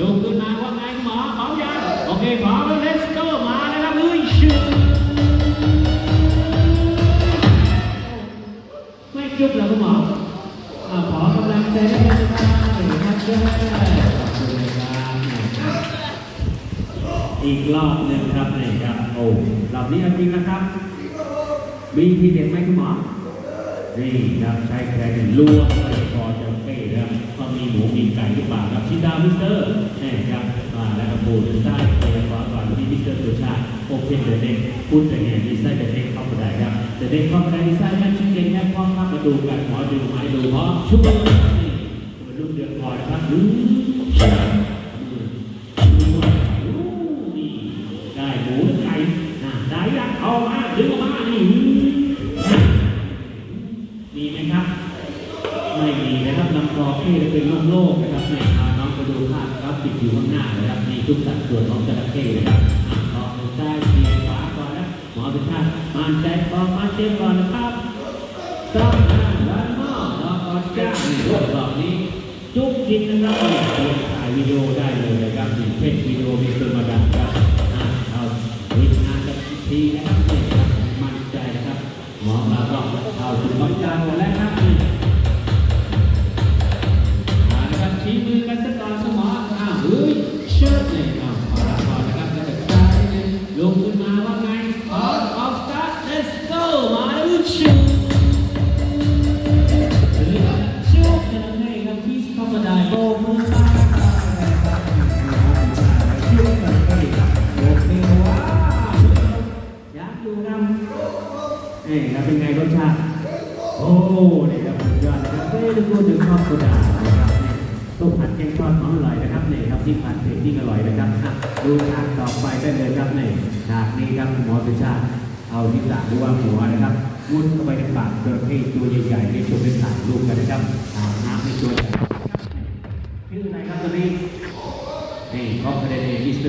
ลุกขึ้นมาว่าไงหมอพร้อมยังโอเคพร้อมแล้ว let's go มาแล้วครับเฮ้ยชื่อไม่จุบแล้วคุณหมออ่าขอกำลังใจให้ด้วยนะครับครับเชิญขอบคุณครับอีกรอบหนึ่งครับนี่ครับโอ้รอบนี้จริงนะครับมีทีเด็ดไหมคุณหมอนี่ครับใช้แค่ลวกไปพอจะเป้ครับก็มีหมูมีไก่หรือเปล่า ชิดามิสเตอร์นี่ครับมาแล้วก็ปูด้านใต้เตะขวาก่อนที่มิสเตอร์สุชาติโอเพนเดอะเด็กพูดแต่ไงดีไซน์เดอะเด็กเข้าไปได้ครับเดอะเด็กเข้าไปได้ดีไซน์แม่ชิ้นเก่งแค่พ่อข้ามาดูกันหมอดูไม้ดูเพราะชุบนี่มันลูกเดือดพอนะครับอืมนี่ได้หมูไก่น่ะได้ยังเอามาดึงออกมานี่มีไหมครับไม่มีนะครับลำคอเท่เป็นโล่งๆนะครับในพาง ภาพครับติดอยู่ข้างหน้านะครับมีทุกสัดส่วนของจระเข้นะครับอะขอมือซ้ายเทียขวาก่อนนะหมอเป็นท่านมันใจพอมาเต็มก่อนนะครับต้องอ่านด้านนอกรอก่อนจ้าในรอบรอบนี้ จุกจิกนะครับเนี่ยเตรียมถ่ายวิดีโอได้เลยนะครับนี่เช่นวิดีโอมีตัวมาดังครับอะเอาวิจารณ์กันทีนะครับเนี่ยครับมั่นใจนะครับหมอมาก็เอาถึงบริจาคหมดแล้วครับนี่มาน ดูครับเอ้ยเป็นไงรสชาติ โอ้ นี่ครับสุดยอดนะครับเฮ้ยทุกคนถึงครอบครัวดานะครับเนี่ยต้มผัดแกงทอดของอร่อยนะครับนี่ครับที่ผัดเผ็ดที่อร่อยนะครับดูฉากต่อไปได้เลยครับนี่ฉากนี้ครับหมอสุชาติเอาที่สาหรือว่าหัวนะครับมุดเข้าไปในปากจระเข้ตัวใหญ่ๆในชมเป็นถ่ายรูปกันนะครับอาบน้ำในตัวใหญ่ชื่ออะไรครับตัวนี้นี่คอมเพลเดนมิสเตอร์